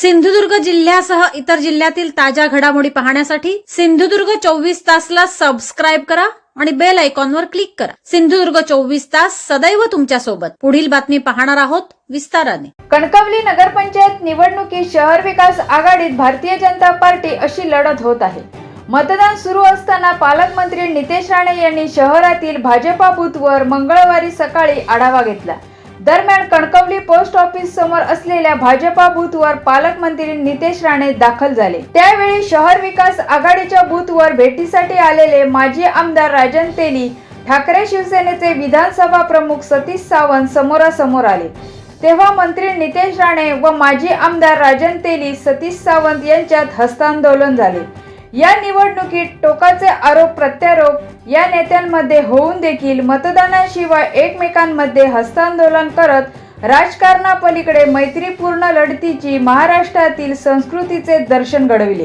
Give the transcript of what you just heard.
सिंधुदुर्ग जिल्ह्यासह इतर जिल्ह्यातील ताज्या घडामोडी पाहण्यासाठी सिंधुदुर्ग चोवीस तासला सबस्क्राईब करा आणि बेल आयकॉनवर क्लिक करा. सिंधुदुर्ग चोवीस तास सदैव तुमच्यासोबत पुढील बातमी पाहणार आहोत विस्ताराने. कणकवली नगरपंचायत निवडणुकीत शहर विकास आघाडीत भारतीय जनता पार्टी अशी लढत होत आहे. मतदान सुरू असताना पालकमंत्री नितेश राणे यांनी शहरातील भाजपा बूथवर मंगळवारी सकाळी आढावा घेतला. दरम्यान कणकवली पोस्ट ऑफिस समोर असलेल्या भाजपा बूथवर पालकमंत्री नितेश राणे दाखल झाले. त्यावेळी शहर विकास आघाडीच्या बूथवर भेटीसाठी आलेले माजी आमदार राजन तेली ठाकरे शिवसेनेचे विधानसभा प्रमुख सतीश सावंत समोरासमोर आले. तेव्हा मंत्री नितेश राणे व माजी आमदार राजन तेली सतीश सावंत यांच्यात हस्तांदोलन झाले. या निवडणुकीत टोकाचे आरोप प्रत्यारोप या नेत्यांमध्ये होऊन देखील मतदानाशिवाय एकमेकांमध्ये हस्तांदोलन करत राजकारणापलीकडे मैत्रीपूर्ण लढतीची महाराष्ट्रातील संस्कृतीचे दर्शन घडविले.